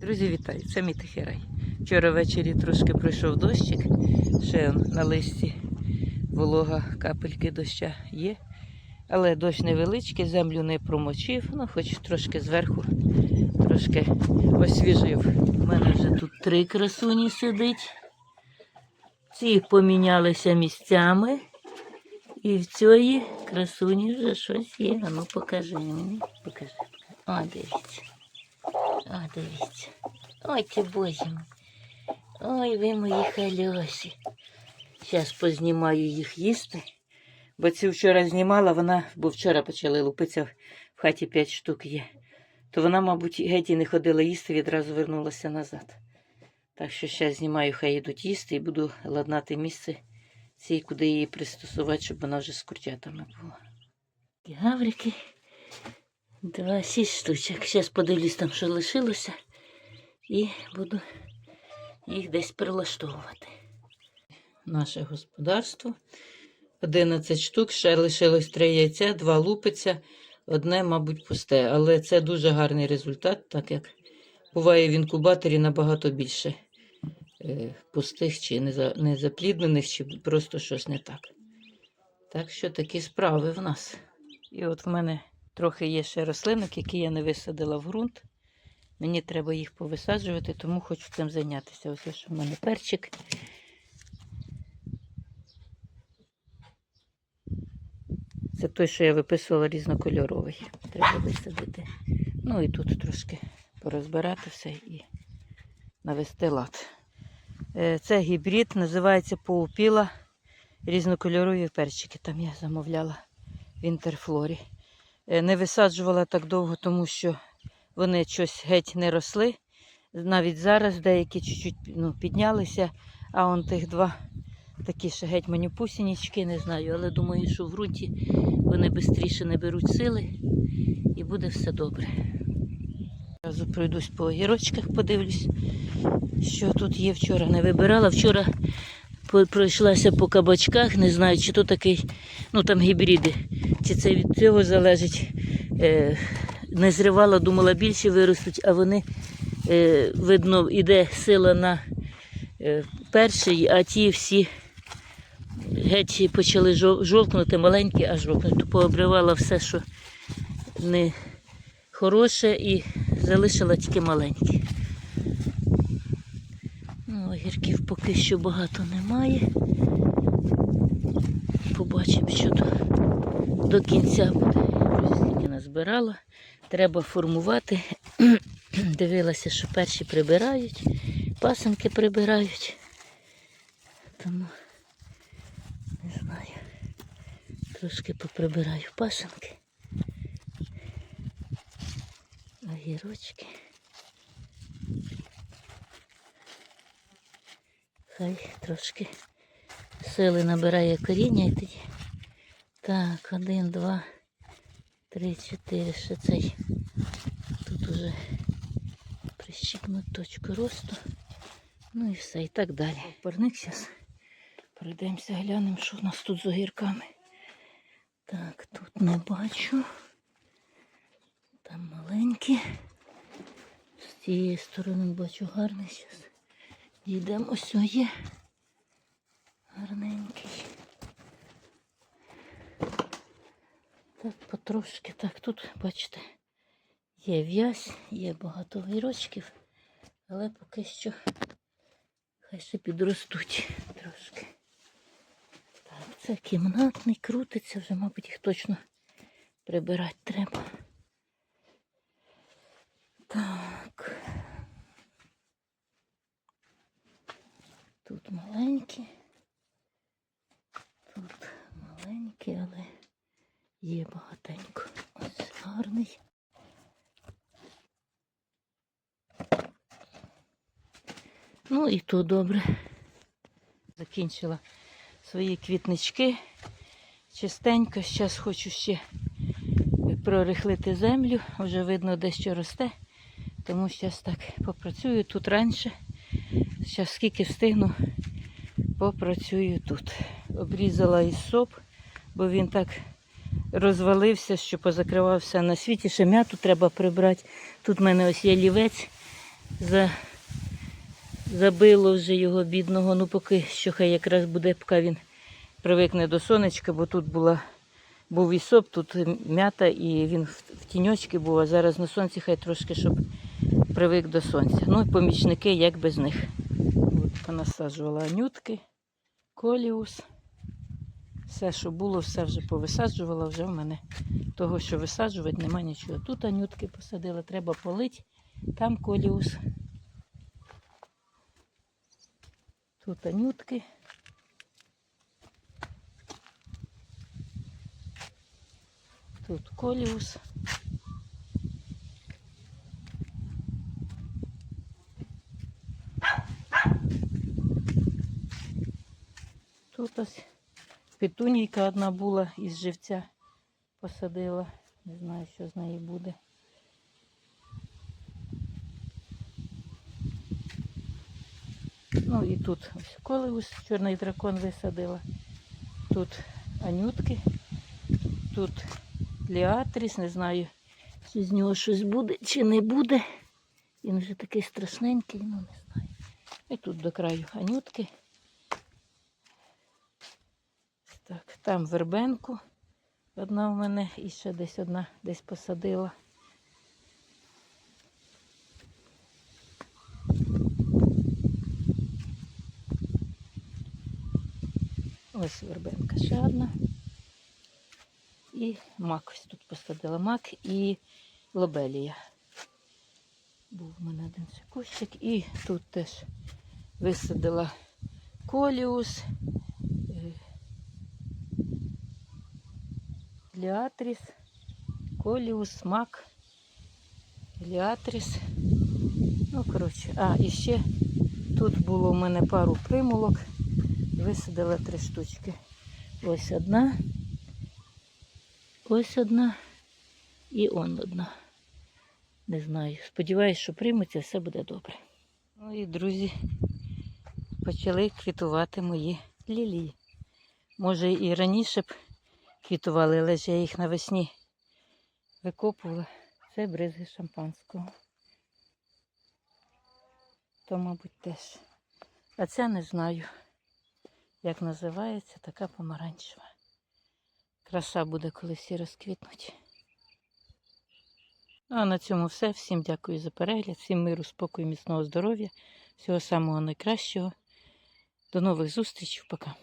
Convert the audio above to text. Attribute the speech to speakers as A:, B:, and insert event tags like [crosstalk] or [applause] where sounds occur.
A: Друзі, вітаю! Це мій. Вчора ввечері трошки пройшов дощик, ще на листі волога, капельки доща є. Але дощ невеличкий, землю не промочив, ну хоч трошки зверху, трошки освіжив. У мене вже тут три красуні сидить. Ці помінялися місцями. І в цієї красуні вже щось є. А ну покажи мені. Покажи. О, дивіться. О, дивіться. Ой, ти боже мій. Ой, ви мої хальосі. Зараз познімаю їх їсти. Бо цю вчора знімала, вона, бо вчора почали лупитися, в хаті 5 штук є. То вона, мабуть, геть і не ходила їсти, відразу вернулася назад. Так що зараз знімаю, хай йдуть їсти і буду ладнати місце цій, куди її пристосувати, щоб вона вже з курчатами була. Гаврики. Два шість штучок. Зараз подивлюсь там, що лишилося, і буду їх десь прилаштовувати. Наше господарство. 11 штук, ще лишилось 3 яйця, 2 лупиться, одне, мабуть, пусте. Але це дуже гарний результат, так як буває в інкубаторі набагато більше е, пустих чи незапліднених, чи просто щось не так. Так що такі справи в нас. І от в мене трохи є ще рослинок, які я не висадила в ґрунт. Мені треба їх повисаджувати, тому хочу цим зайнятися. Ось що в мене перчик. Це той, що я виписувала різнокольоровий. Треба висадити. Ну і тут трошки порозбирати все і навести лад. Е, Це гібрид, називається Поупіла. Різнокольорові перчики. Там я замовляла в інтерфлорі. Е, Не висаджувала так довго, тому що вони щось геть не росли. Навіть зараз деякі чуть-чуть ну, піднялися, а он тих два такі ще геть манюпусінічки, не знаю, але думаю, що в ґрунті вони швидше не беруть сили і буде все добре. Разу пройдусь по огірочках, подивлюсь, що тут є вчора. Не вибирала. Вчора пройшлася по кабачках, не знаю, чи то такий, ну там гібриди, чи це від цього залежить. Е, не зривала, думала, більше виростуть, а вони, е, видно, іде сила на е, перший, а ті всі геть почали жов- жовкнути, маленькі, а жовкнути. Пообривала все, що не хороше, і залишила тільки маленькі. Ну, огірків поки що багато немає. Побачимо, що до, до кінця буде. Ось Скільки назбирала. Треба формувати. [clears throat] Дивилася, що перші прибирають, пасенки прибирають. Тому не знаю. Трошки поприбираю пасенки. Огірочки. Хай трошки сили набирає коріння і тоді. Так, один, два, три, чотири. Ще цей. Тут уже прищіпнуть точку росту. Ну і все, і так далі. Парник зараз. Пройдемося, глянемо, що в нас тут з огірками. Так, тут не бачу. Там маленькі. З цієї сторони бачу гарний зараз. Дійдемо ось є. Гарненький. Так, потрошки. Так, тут, бачите, є в'язь, є багато вірочків, але поки що хай ще підростуть трошки. Так, це кімнатний, крутиться, вже, мабуть, їх точно прибирати треба. Так. Тут маленькі. Тут маленькі, але є багатенько. Ось гарний. Ну і то добре. Закінчила свої квітнички. Чистенько. Зараз хочу ще прорихлити землю. Вже видно, де що росте. Тому зараз так попрацюю тут раніше. Зараз скільки встигну, попрацюю тут. Обрізала із соп, бо він так розвалився, що позакривався на світі. Ще м'яту треба прибрати. Тут в мене ось є лівець. За... Забило вже його бідного, ну поки що хай якраз буде, поки він привикне до сонечка, бо тут була, був і соп, тут м'ята, і він в, тіньочки був, а зараз на сонці хай трошки, щоб привик до сонця. Ну і помічники, як без них. От понасаджувала анютки, коліус. Все, що було, все вже повисаджувала, вже в мене того, що висаджувати, нема нічого. Тут анютки посадила, треба полить, там коліус. Тут анютки. Тут коліус. Тут ось петунійка одна була із живця посадила. Не знаю, що з неї буде. Ну і тут ось колеус, чорний дракон висадила. Тут анютки, тут ліатріс, не знаю, чи з нього щось буде, чи не буде. Він вже такий страшненький, ну не знаю. І тут до краю анютки. Так, там вербенку. Одна в мене і ще десь одна десь посадила. Ось вербенка ще одна. І мак тут посадила мак і лобелія. Був у мене один кущик. І тут теж висадила коліус, е, ліатріс, коліус, мак, ліатріс. Ну, коротше, а, і ще тут було у мене пару примулок. Висадила три штучки. Ось одна, ось одна і он одна. Не знаю. Сподіваюсь, що прийметься, все буде добре. Ну і друзі, почали квітувати мої лілії. Може і раніше б квітували, але ж я їх навесні викопувала. Це бризги шампанського. То, мабуть, теж. А це не знаю, як називається, така помаранчева. Краса буде, коли всі розквітнуть. Ну, а на цьому все. Всім дякую за перегляд, всім миру, спокою, міцного здоров'я, всього самого найкращого. До нових зустрічей. Пока.